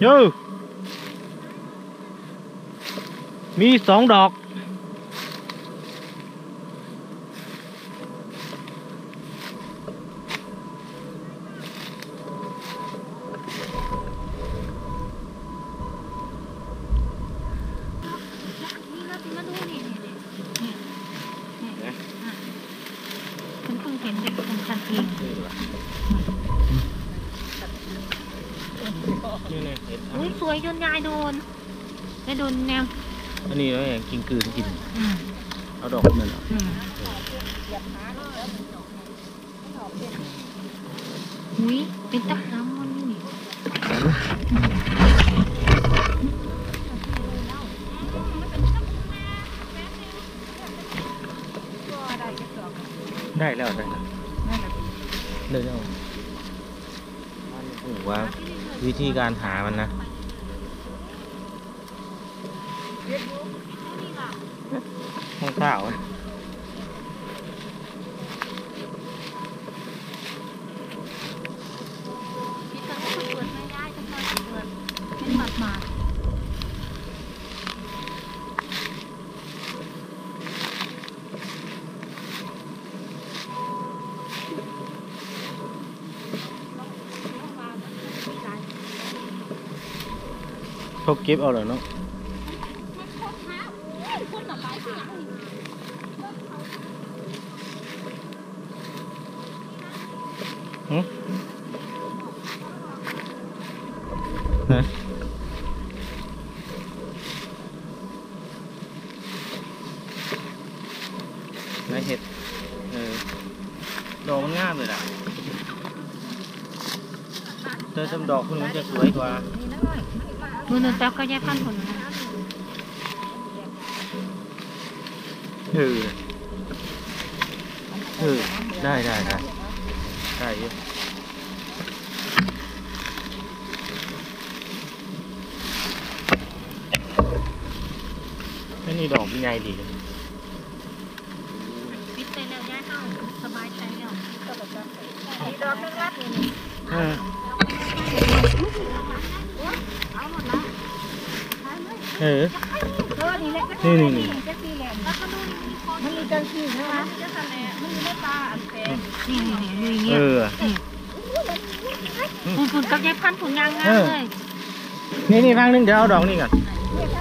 โยมีสองดอก นี่เราจะมาดูนี่นี่นี่นี่นี่อะฉันเพิ่งเห็นเด็กคนทันเอง นี่ไงเห็ด อุ้ ยสวยจนยายโดนยายโดนแนวอันนี้เราอย่างกินกลืนกิน อืมเอาดอกนั่นเหรออืมอุ้ยเป็นตะหามมันนี่ได้แล้วได้แล้วได้แล้วผมว่าวิธีการหามันนะ ข้างข้าวอะพี่ก็ให้เปิดไม่ได้ก็พอเปิดเป็นหมาดหมาดเขาเก็บเอาเลยเนาะหึฮะไหนเห็ด เออ ดอกมันงามเลยล่ะเจอจำ ดอกคุณมันจะสวยกว่ามือหนึ่งแป๊บก็แยกขั้นผลนะเออเออได้ได้ได้ได้เยอะอันนี้ดอกเป็นไงดีเลยปิดไปแล้วย้ายเข้าสบายใจแล้วเอ อเออ เออนี่แหละนี่นี่นี่จะสีแหลมแล้วก็ดูนี่มีคนมันมีจังสีนะคะจะทะเลมันมีในปลาอันแพงนี่นี่นี่อย่างเอเอยอ ฝุ่นฝุ่นกับยายพันธุ์ผลยางงามเลยนี่นี่พังนึงเดี๋ยวเอาดอกนี่ก่อน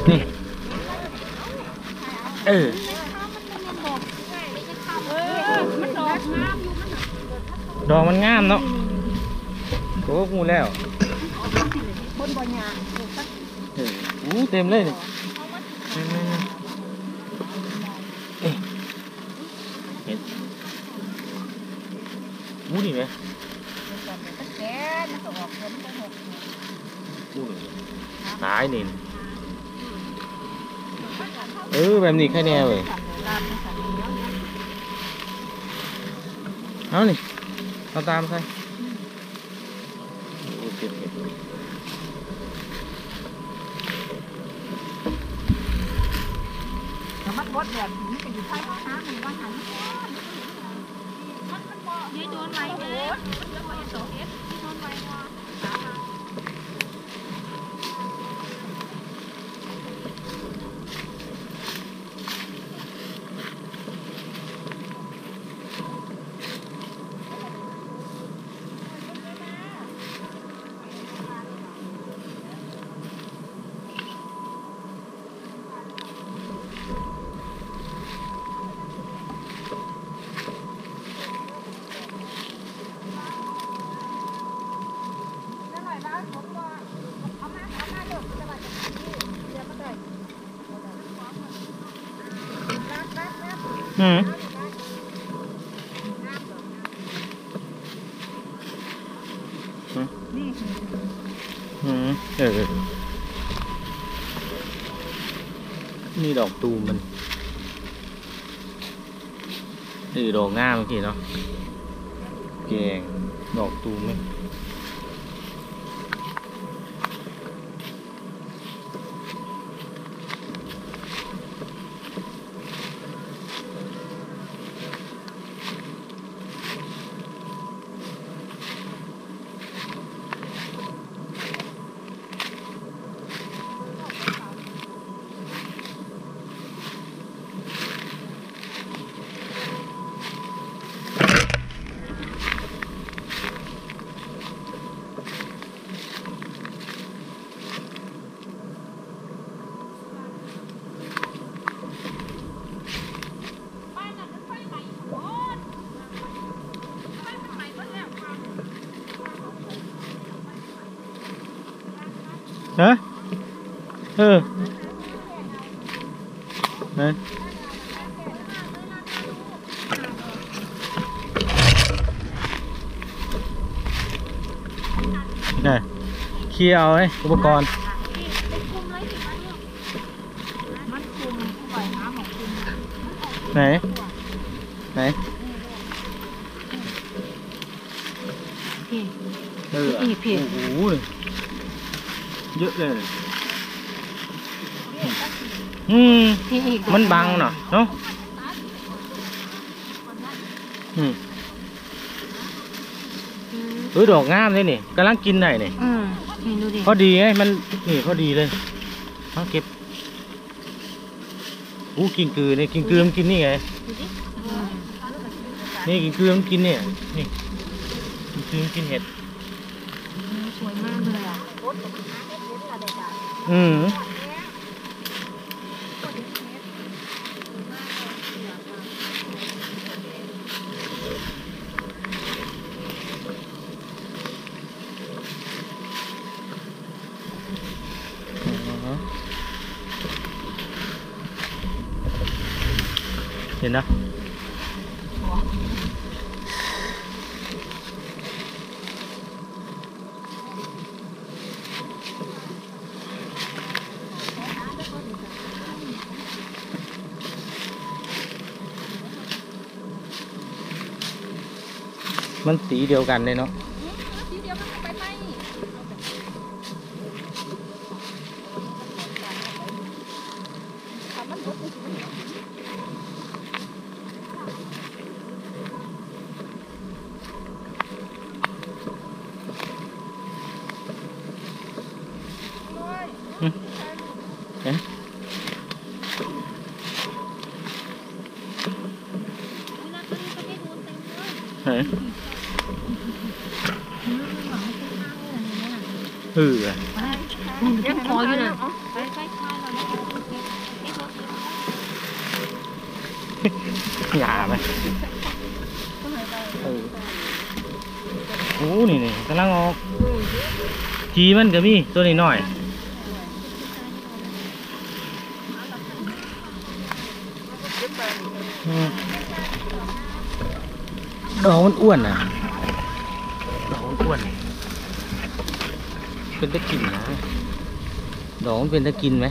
นี่ เออ เออมันดอกงามอยู่มันดอกมันงามเนาะโอ้กูแล้วบนบ่อยาง อออู้เต็มเลยนี่นี่นี่นี่เอ๊ะเห็นอู้นี่ไหมมันแก่มันก็ออกผลก็หกอู้นี่ตายนี่เออแบบนี้แค่แน่เว้ยเนาะเอานี่เอาตามใส่โอเคโอเค แต่มัน บดแบบนี้ก็อยู่ใต้ห้องน้ำนี่ว่าหันยายโดนไหลเลยโดนไหลว่ะ จะหน่อยบ้างผมก็เอามาเอามาเด้อจะมาจะเดี๋ยวมาได้รักรัก รักอืมนี่อืมเออนี่ดอกตูมมั นเออดอกง่ามเมื่อกี้เนาะแกงดอกตูมไหมฮะเออไหนนี่เคลียร์เอาไอ้อุปกรณ์ไปคุมเลยสิมาลูกมันคุมปล่อยน้ำของคุมไหน ไหนพี่เอออีกผิดโอ้โห เยอะเลยอืมพี่อีกมันบังเนาะเนาะอืมอืมเออดอกงามเลยนี่กำลังกินได้นี่อืมนี่ดูดิพอดีไงมันนี่พอดีเลยเอาเก็บอู้กินกือนี่กินกือมันกินนี่ไงอืมนี่กินกือมันกินเนี่ยนี่กินกือมันกินเห็ด สวยมากเลยอะ อื มันสีเดียวกันเลยเนาะ ทีเดียวมันก็ไปไหมถ้ามันลดมันสิมัน เอ๊ะ เวลาตัวนี้ก็ได้โดนเต็มเลย ไหน อืมหวังให้เป็นข้าวเลยเนี่ย เออ อืมยังพออยู่นะไปไปคลายเราแล้วโอเคเอ๊ะเราเก็บ หยาไหมเออโอ้นี่นี่กำลังออกจีมันก็มีตัวนี้หน่อยอืมดอกมันอ้วนนะดอกมันอ้วนเป็นตะกินนะดอกมันเป็นตะกินไหม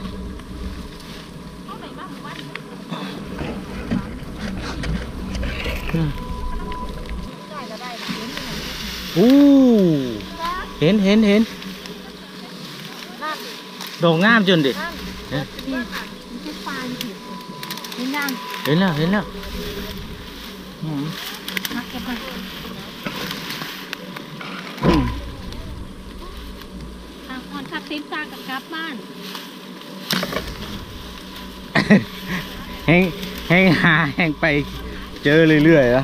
อืม ได้ก็ได้นะ อู้เห็นเห็นเห็นนั่นดอกงามจนดินั่นเนี่ยนี่มันแค่ปลายผิดนี่นั่งเห็นแล้วเห็นแล้วอืมนักเก็บไปอืมอะอ่อนขับติ๊บตากับกลับบ้านแห้งแห้งหาแห้งไปเจอเรื่อยๆนะ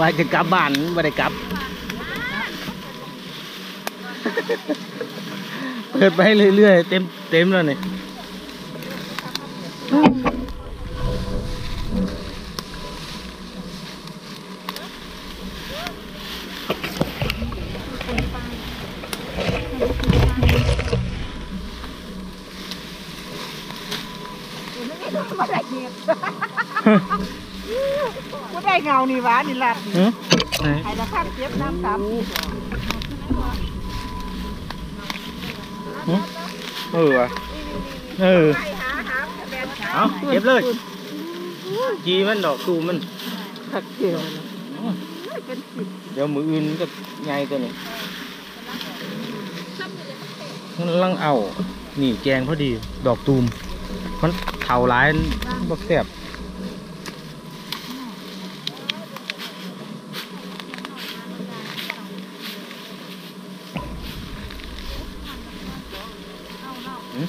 ว่าจะกลับบ้านไม่ได้กลับ เปิดไปเรื่อยๆ เต็มเต็มแล้วนี่ มาได้เงียบมาได้เงา นี่หวานี่ลัดหือไหนไอ้ละข้างเก็บน้ำสามสี่ดอกหือเออว่ะเออไปหาหาแบนหาเอาเก็บเลยจีมันดอกตูมมันผักเกลือเป็นสิบเดี๋ยวมืออื่นก็ใหญ่ตัวนี้มันกำลังเอา นี่แกงพอดี ดอกตูม มันเข่าร้ายบักแสบหืม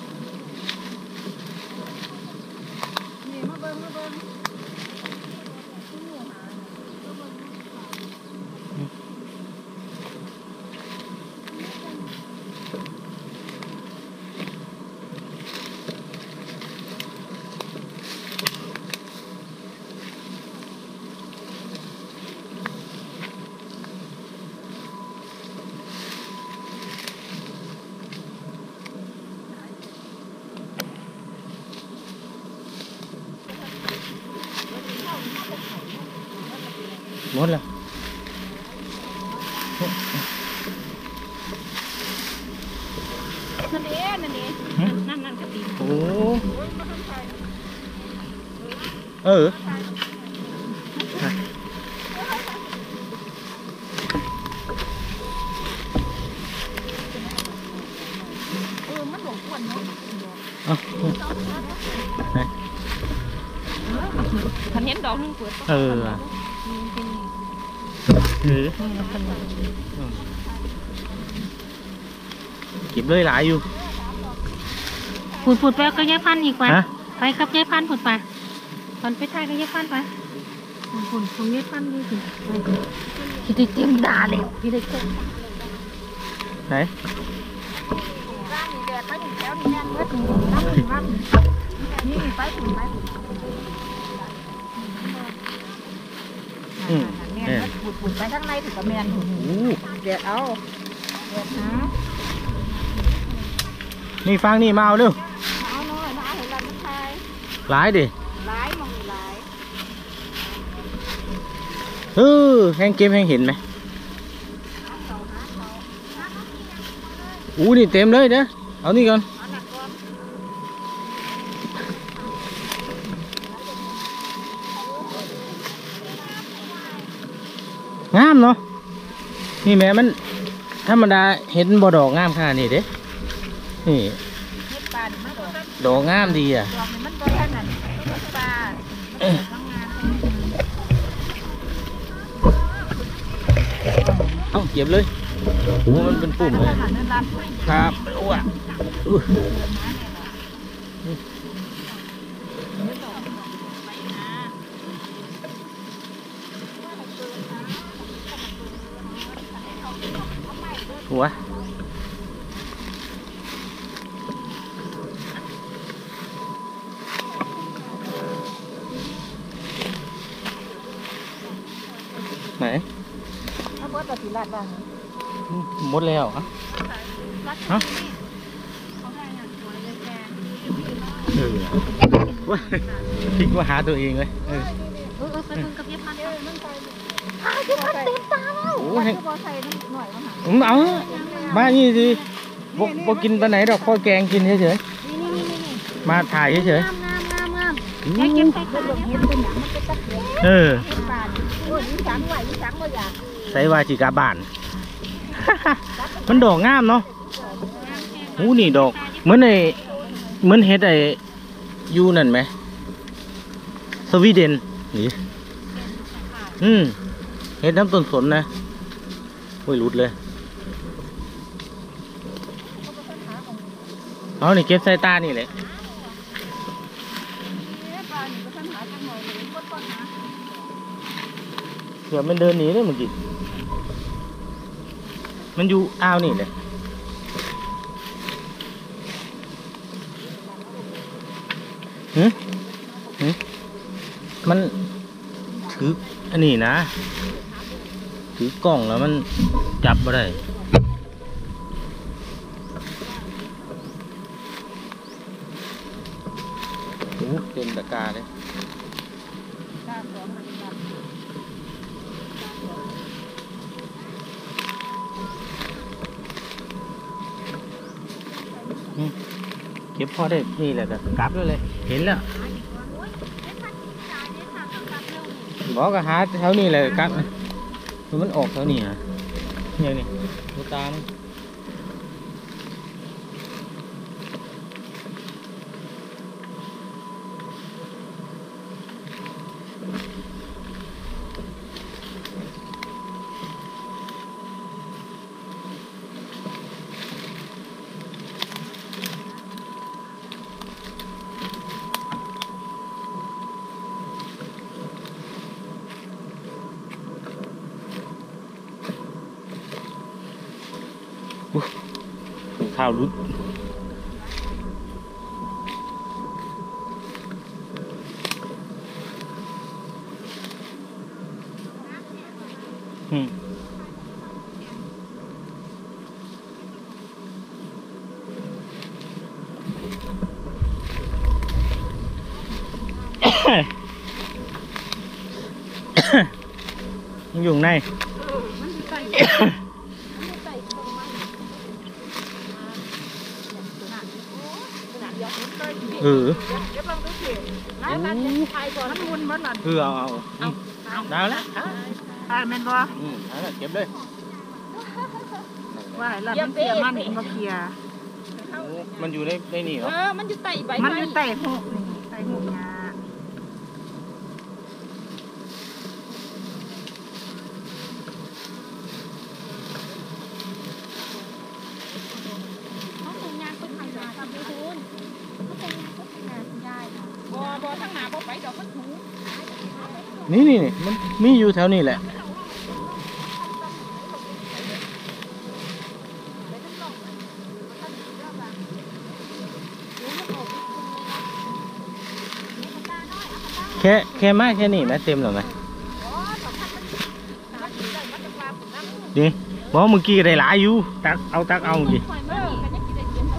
เอ้ย เอามาหมองเก่าเลยเฮ็ดมันอยู่เอานี่เลยนะเฮ็ดมันอยู่เอานี่แม่มันต้องนี่แม่นี่ไปตรงนี้ได้พันมันหานี่ละตรงไหนไปมา หาลบนี่แม่ครับ มาบ่มีคนนี่มาเบิ่งมาเบิ่งหมดแล้วนั่นเองนั่นเองหึนั่นนั่นกระติกโอ้เออเออมันบ่ควรเนาะเอาคันเห็นดอกหนึงเปิดเออ ว่ะเออเก็บเลยหลายอยู่พูดพูดไปกับยายพันธุ์อีกไปฮะ ไปกับยายพันธุ์พูดไปพันไปถ่ายกับยายพันธุ์ไปพูดพูดของยายพันธุ์นี่สิไปคิดได้เต็มด่าเลยคิดได้เต็มไหนร่างนี่แดดไปถึงแถวนี่แม่นเบิดนี่น้ำถึงรับนี่ไปถึงไปถึงอืม แม่เออนบุดบุดไปข้างในถึงกับแม่นหุ่นโอ้แดดเอาแดดหานี่ฟังนี่มาเอาเร็วเอาหน่อยมาเอาให้รันทายหลายดิหลายมองนี่หลายเออแห้งเก็บแห้งเห็นไหมอู้นี่เต็มเลยเด้อเอานี่ก่อน เอาหนักก่อน งามเนาะ นี่แม่มันธรรมดาเห็นบ่ดอกงามขนาดนี้เด้นี่เฮ็ดปานมันดอกดอกงามดีอะดอกนี่มันบ่ทันนั่นเฮ็ดปลามันทำงานเอ้าเก็บเลยโอ้มันเป็นปุ่มเลยอาหรนั่นร้านครับโอ้วน ถ้าเบิดก็สิลาดบ้างหม คิดว่าหาตัวเองเลยเออเออเออไปเบิ่งกับยายพันธุ์เออมันไปอ้าวที่มันเต็มตาแล้วโอ้โอ้แห้ยงบอใส่น้ำหน่อยมาหาอืมเอามานี่สิบกบกินไปไหนดอกพ่อแกงกินเฉยนี่นี่นี่นี่นี่ๆมาถ่ายเฉยงามงามงามงามๆยายเก็บใส่เฮ็ตาดเนี่ยเฮ็ดเป็นหยังมันเป็นตะเกียบเออเฮ็ดปลานี่โอ้ยอีสังไหวอีสังบ่อยากใส่วาจิกาบาน มันดอกงามเนาะโอ้นี่ดอกเหมือนไอ้เหมือนเห็ดไอ้อยูนั่นไหมสวีเดนนี่อืม เห็ดน้ำต้นสนนะโอ้ยรุดเลย เอานี่เก็บใส่ตานี่แหละเดี๋ยเผื่อมันเดินหนีได้เมื่อกี้มันอยู่อ้าวนี่เลยหืหืมันถืออันนี้นะ ถือกล้องแล้วมันจับมาได้โอ้เต็มตะกร้าเลยตาสองมันตาเก็บพอได้ นี่แหละก็กลับแล้วเลย เห็นแล้วบอกก็หาแถวนี้เลยกลับ มันออกแล้วนี่ฮะเนี่ยนี่ดูตาม ข้าวรุดอืมมันอยู่ข้างใน มันอยู่ใต้มันอยู่ใต้ต้นไม้ขนาดเดียวมัน เคยเออเดี๋ยวลองดูสิแล้วกันจะทายก่อนมันวนมันนั่นคือเอาเอาอืมดาวแล้วอะทายแม่นบ่อืมเอาละเก็บเลยว่าแล้วมันเสียมันเองบ่เคลียร์โอ้มันอยู่ในในนี่เหรเอออมันอยู่ใต้ใบมันอยู่ใต้หูนี่ใต้หูหญ้า เขาคงยางคนทำงานทำยูทูนเขาคงยางคนทำงานคุณยายค่ะ บ่บ่ทั้งหน้าบ่ไปดอกมันหู นี่นี่นี่มันมีอยู่แถวนี้แหละ แค่แค่ไม้แค่นี้ไหมเต็มหรือไหมดิบอกเมื่อกี้ก็ได้หลายอยู่ ตักเอาตักเอาดิ คอย เอ มา อ ดิ กันยังสิได้เขียนเอา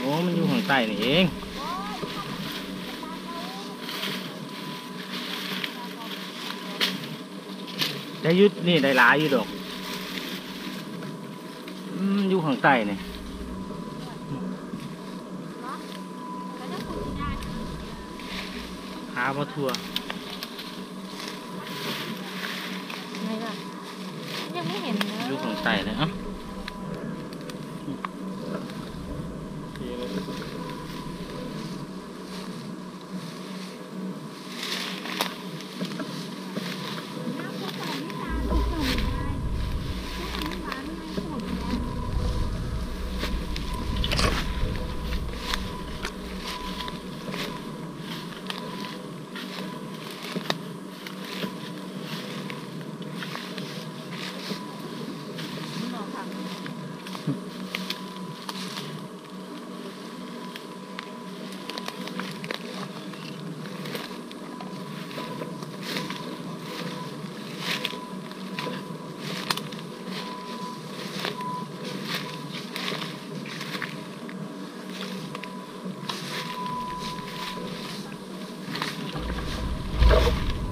โอ้มันอยู่ข้าง ใต้นี่เองได้อยุดนี่ได้หลายอยู่ดอกอืมอยู่ข้างใต้นี่หาพอทัวไงล่ะยังไม่เห็นเนอยู่อะข้างใต้เลยเอะ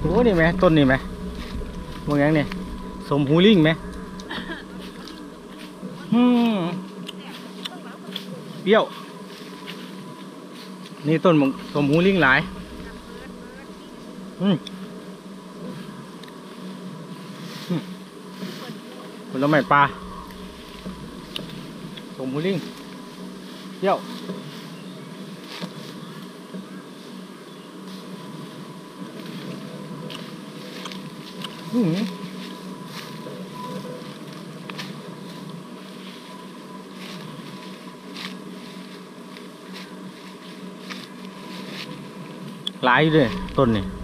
โอ้ นี่ไหมต้นนี่ไหมมองยังเนี่ยสมหูลิงไหมอืมเปรี้ยว นี่ต้นสมหูลิงหลายอืมอืมผลไม้ปลาสมหูลิงเปรี้ยว หลายอยู่เลยต้นนี่